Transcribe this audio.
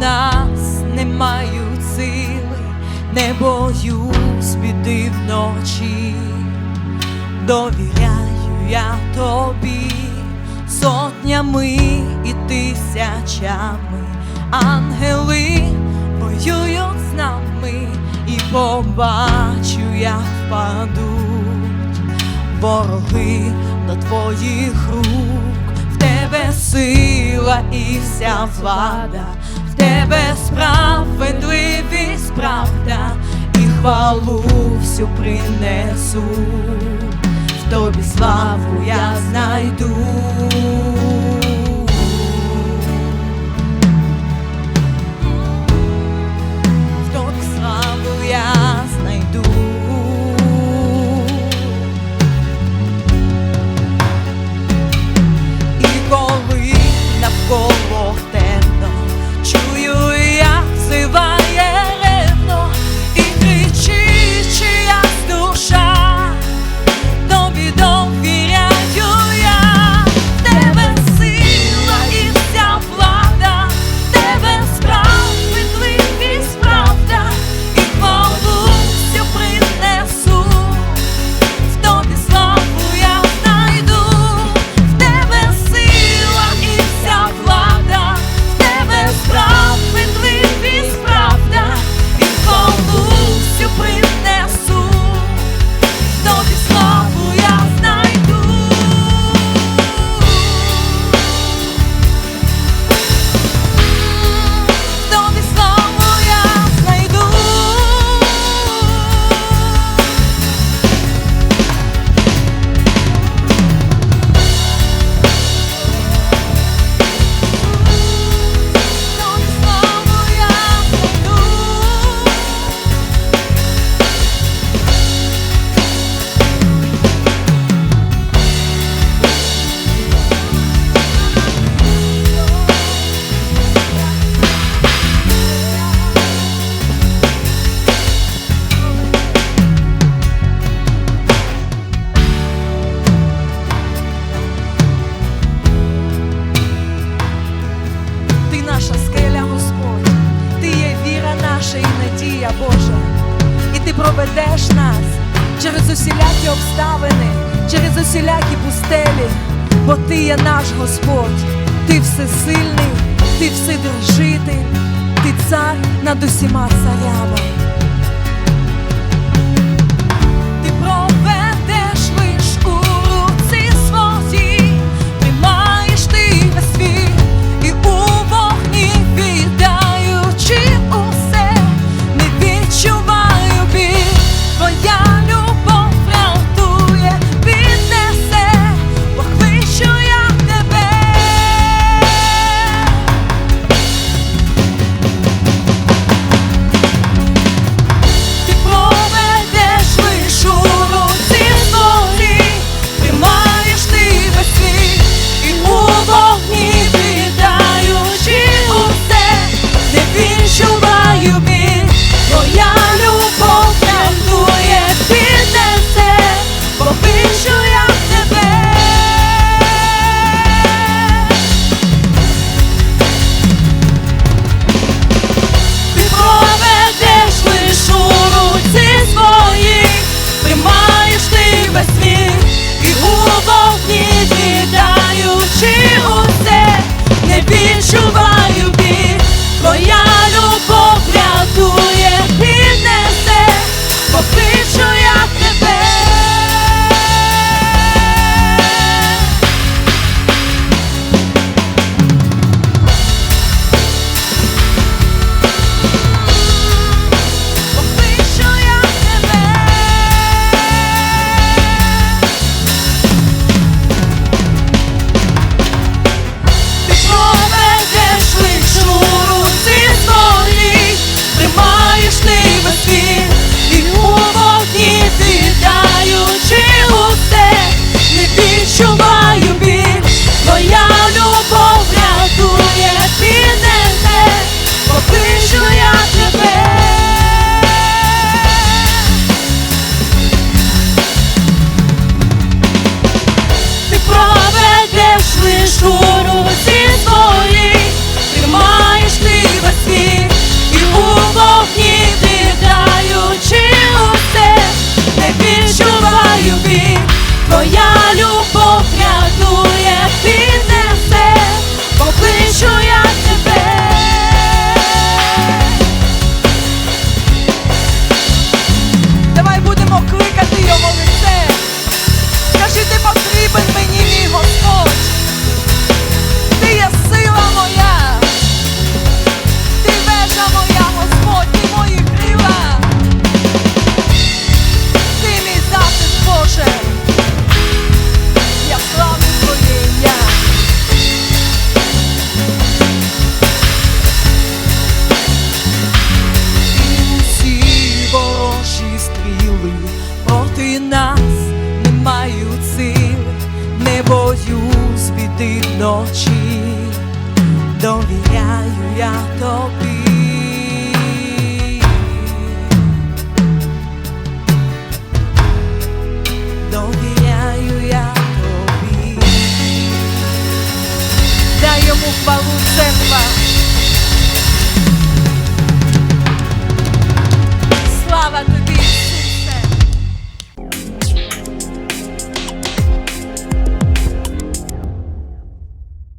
нас не мають сили, не боюсь біди вночі, довіряю я тобі сотнями і тисячами, ангели воюють з нами, і побачу, як впадуть. Вороги до твоїх рук, тебе сила і вся влада, тебе справедливість, правда, і хвалу всю принесу, в тобі славу я знайду. Проведеш нас через усілякі обставини, через усілякі пустелі, бо ти є наш Господь, ти всесильний, ти вседержитель, ти цар над усіма царями. Нас не мають сил, не боюсь біди вночі, довіряю я тобі.